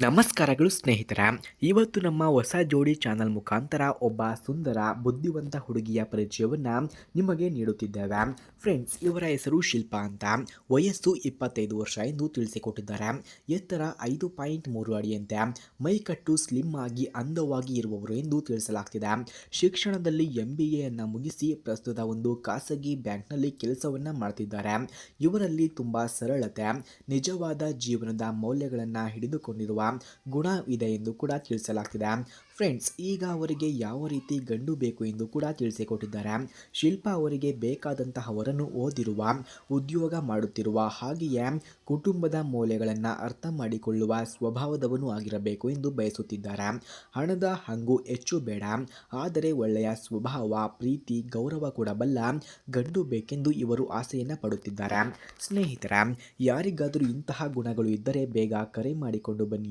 ನಮಸ್ಕಾರಗಳು ಸ್ನೇಹಿತರ. ಇವತ್ತು ನಮ್ಮ ಹೊಸ ಜೋಡಿ ಚಾನಲ್ ಮುಖಾಂತರ ಒಬ್ಬ ಸುಂದರ, ಬುದ್ಧಿವಂತ ಹುಡುಗಿಯ ಪರಿಚಯವನ್ನ ನಿಮಗೆ ನೀಡುತ್ತಿದ್ದೇವೆ. ಫ್ರೆಂಡ್ಸ್ ಇವರ ಹೆಸರು ಶಿಲ್ಪಾ ಅಂತ. ವಯಸ್ಸು ಇಪ್ಪತ್ತೈದು ವರ್ಷ ಎಂದು ತಿಳಿಸಿಕೊಟ್ಟಿದ್ದಾರೆ. ಎತ್ತರ ಐದು ಪಾಯಿಂಟ್ ಮೂರು ಅಡಿಯಂತೆ. ಮೈಕಟ್ಟು ಸ್ಲಿಮ್ ಆಗಿ, ಅಂದವಾಗಿ ಇರುವವರು ಎಂದು ತಿಳಿಸಲಾಗ್ತಿದೆ. ಶಿಕ್ಷಣದಲ್ಲಿ ಎಂ ಬಿ ಎಯನ್ನು ಮುಗಿಸಿ ಪ್ರಸ್ತುತ ಒಂದು ಖಾಸಗಿ ಬ್ಯಾಂಕ್ನಲ್ಲಿ ಕೆಲಸವನ್ನ ಮಾಡ್ತಿದ್ದಾರೆ. ಇವರಲ್ಲಿ ತುಂಬಾ ಸರಳತೆ, ನಿಜವಾದ ಜೀವನದ ಮೌಲ್ಯಗಳನ್ನು ಹಿಡಿದುಕೊಂಡಿರುವ ಗುಣ ಇದೆ ಎಂದು ಕೂಡ ತಿಳಿಸಲಾಗ್ತಿದೆ. ಫ್ರೆಂಡ್ಸ್, ಈಗ ಅವರಿಗೆ ಯಾವ ರೀತಿ ಗಂಡು ಬೇಕು ಎಂದು ಕೂಡ ತಿಳಿಸಿಕೊಟ್ಟಿದ್ದಾರೆ. ಶಿಲ್ಪಾ ಅವರಿಗೆ ಬೇಕಾದಂತಹ ಅವರನ್ನು ಓದಿರುವ, ಉದ್ಯೋಗ ಮಾಡುತ್ತಿರುವ ಹಾಗೆಯೇ ಕುಟುಂಬದ ಮೌಲ್ಯಗಳನ್ನು ಅರ್ಥ ಮಾಡಿಕೊಳ್ಳುವ ಸ್ವಭಾವದವನು ಆಗಿರಬೇಕು ಎಂದು ಬಯಸುತ್ತಿದ್ದಾರೆ. ಹಣದ ಹಂಗು ಹೆಚ್ಚು ಬೇಡ, ಆದರೆ ಒಳ್ಳೆಯ ಸ್ವಭಾವ, ಪ್ರೀತಿ, ಗೌರವ ಕೂಡ ಬಲ್ಲ ಗಂಡು ಬೇಕೆಂದು ಇವರು ಆಸೆಯನ್ನು ಪಡುತ್ತಿದ್ದಾರೆ. ಸ್ನೇಹಿತರ, ಯಾರಿಗಾದರೂ ಇಂತಹ ಗುಣಗಳು ಇದ್ದರೆ ಬೇಗ ಕರೆ ಮಾಡಿಕೊಂಡು ಬನ್ನಿ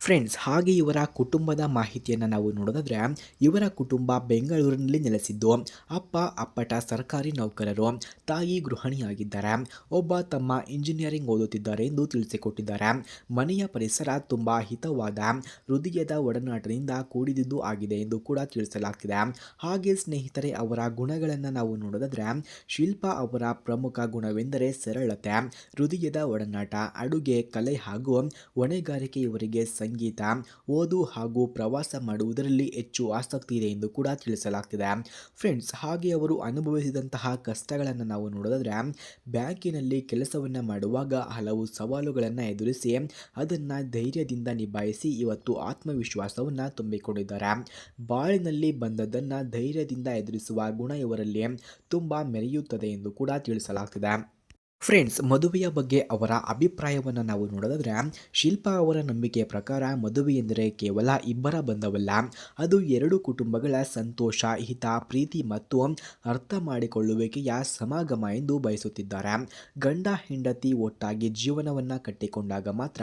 ಫ್ರೆಂಡ್ಸ್ ಹಾಗೆ ಇವರ ಕುಟುಂಬದ ಮಾಹಿತಿಯನ್ನು ನಾವು ನೋಡೋದಾದರೆ, ಇವರ ಕುಟುಂಬ ಬೆಂಗಳೂರಿನಲ್ಲಿ ನೆಲೆಸಿದ್ದು, ಅಪ್ಪ, ಅಪ್ಪಟ, ಸರ್ಕಾರಿ ನೌಕರರು, ತಾಯಿ ಗೃಹಿಣಿಯಾಗಿದ್ದಾರೆ. ಒಬ್ಬ ತಮ್ಮ ಇಂಜಿನಿಯರಿಂಗ್ ಓದುತ್ತಿದ್ದಾರೆ ಎಂದು ತಿಳಿಸಿಕೊಟ್ಟಿದ್ದಾರೆ. ಮನೆಯ ಪರಿಸರ ತುಂಬ ಹಿತವಾದ, ಹೃದಯದ ಒಡನಾಟದಿಂದ ಕೂಡಿದ್ದು ಆಗಿದೆ ಎಂದು ಕೂಡ ತಿಳಿಸಲಾಗ್ತಿದೆ. ಹಾಗೆ ಸ್ನೇಹಿತರೆ, ಅವರ ಗುಣಗಳನ್ನು ನಾವು ನೋಡೋದಾದರೆ, ಶಿಲ್ಪಾ ಅವರ ಪ್ರಮುಖ ಗುಣವೆಂದರೆ ಸರಳತೆ, ಹೃದಯದ ಒಡನಾಟ, ಅಡುಗೆ, ಕಲೆ ಹಾಗೂ ಹೊಣೆಗಾರಿಕೆ ಇವರಿಗೆ ಸಂಗೀತ ಓದು ಹಾಗೂ ಪ್ರವಾಸ ಮಾಡುವುದರಲ್ಲಿ ಹೆಚ್ಚು ಆಸಕ್ತಿ ಇದೆ ಎಂದು ಕೂಡ ತಿಳಿಸಲಾಗ್ತಿದೆ. ಫ್ರೆಂಡ್ಸ್, ಹಾಗೆ ಅವರು ಅನುಭವಿಸಿದಂತಹ ಕಷ್ಟಗಳನ್ನು ನಾವು ನೋಡೋದಾದರೆ, ಬ್ಯಾಂಕಿನಲ್ಲಿ ಕೆಲಸವನ್ನು ಮಾಡುವಾಗ ಹಲವು ಸವಾಲುಗಳನ್ನು ಎದುರಿಸಿ ಅದನ್ನು ಧೈರ್ಯದಿಂದ ನಿಭಾಯಿಸಿ ಇವತ್ತು ಆತ್ಮವಿಶ್ವಾಸವನ್ನು ತುಂಬಿಕೊಂಡಿದ್ದಾರೆ. ಬಾಳಿನಲ್ಲಿ ಬಂದದ್ದನ್ನು ಧೈರ್ಯದಿಂದ ಎದುರಿಸುವ ಗುಣ ಇವರಲ್ಲಿ ತುಂಬ ಮೆರೆಯುತ್ತದೆ ಎಂದು ಕೂಡ ತಿಳಿಸಲಾಗ್ತಿದೆ. ಫ್ರೆಂಡ್ಸ್ ಮದುವೆಯ ಬಗ್ಗೆ ಅವರ ಅಭಿಪ್ರಾಯವನ್ನು ನಾವು ನೋಡೋದಾದ್ರೆ, ಶಿಲ್ಪಾ ಅವರ ನಂಬಿಕೆಯ ಪ್ರಕಾರ ಮದುವೆ ಎಂದರೆ ಕೇವಲ ಇಬ್ಬರ ಬಂಧವಲ್ಲ. ಅದು ಎರಡು ಕುಟುಂಬಗಳ ಸಂತೋಷ, ಹಿತ, ಪ್ರೀತಿ ಮತ್ತು ಅರ್ಥ ಮಾಡಿಕೊಳ್ಳುವಿಕೆಯ ಸಮಾಗಮ ಎಂದು ಬಯಸುತ್ತಿದ್ದಾರೆ. ಗಂಡ, ಹೆಂಡತಿ ಒಟ್ಟಾಗಿ ಜೀವನವನ್ನು ಕಟ್ಟಿಕೊಂಡಾಗ ಮಾತ್ರ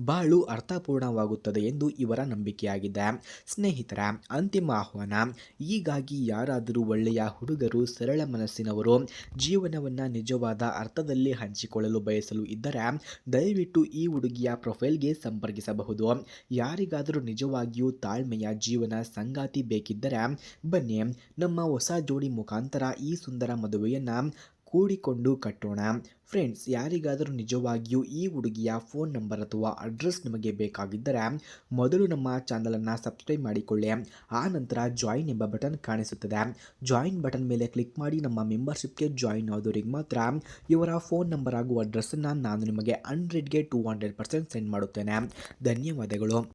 ಬಾಳು ಅರ್ಥಪೂರ್ಣವಾಗುತ್ತದೆ ಎಂದು ಇವರ ನಂಬಿಕೆಯಾಗಿದೆ. ಸ್ನೇಹಿತರ, ಅಂತಿಮ ಆಹ್ವಾನ, ಹೀಗಾಗಿ ಯಾರಾದರೂ ಒಳ್ಳೆಯ ಹುಡುಗರು, ಸರಳ ಮನಸ್ಸಿನವರು, ಜೀವನವನ್ನು ನಿಜವಾದ ಅರ್ಥದಲ್ಲಿ ಹಂಚಿಕೊಳ್ಳಲು ಬಯಸಲು ಇದ್ದರೆ ದಯವಿಟ್ಟು ಈ ಹುಡುಗಿಯ ಪ್ರೊಫೈಲ್ಗೆ ಸಂಪರ್ಕಿಸಬಹುದು. ಯಾರಿಗಾದರೂ ನಿಜವಾಗಿಯೂ ತಾಳ್ಮೆಯ ಜೀವನ ಸಂಗಾತಿ ಬೇಕಿದ್ದರೆ ಬನ್ನಿ. ನಮ್ಮ ಹೊಸ ಜೋಡಿ ಮುಖಾಂತರ ಈ ಸುಂದರ ಮದುವೆಯನ್ನು ಕೂಡಿಕೊಂಡು ಕಟ್ಟೋಣ. ಫ್ರೆಂಡ್ಸ್ ಯಾರಿಗಾದರೂ ನಿಜವಾಗಿಯೂ ಈ ಹುಡುಗಿಯ ಫೋನ್ ನಂಬರ್ ಅಥವಾ ಅಡ್ರೆಸ್ ನಿಮಗೆ ಬೇಕಾಗಿದ್ದರೆ ಮೊದಲು ನಮ್ಮ ಚಾನಲನ್ನು ಸಬ್ಸ್ಕ್ರೈಬ್ ಮಾಡಿಕೊಳ್ಳಿ. ಆ ನಂತರ ಜಾಯಿನ್ ಎಂಬ ಬಟನ್ ಕಾಣಿಸುತ್ತದೆ. ಜಾಯಿನ್ ಬಟನ್ ಮೇಲೆ ಕ್ಲಿಕ್ ಮಾಡಿ ನಮ್ಮ ಮೆಂಬರ್ಶಿಪ್ಗೆ ಜಾಯಿನ್ ಆದವರಿಗೆ ಮಾತ್ರ ಇವರ ಫೋನ್ ನಂಬರ್ ಹಾಗೂ ಅಡ್ರೆಸ್ಸನ್ನು ನಾನು ನಿಮಗೆ ಹಂಡ್ರೆಡ್ಗೆ ಟೂ ಹಂಡ್ರೆಡ್ ಪರ್ಸೆಂಟ್ ಸೆಂಡ್ ಮಾಡುತ್ತೇನೆ. ಧನ್ಯವಾದಗಳು.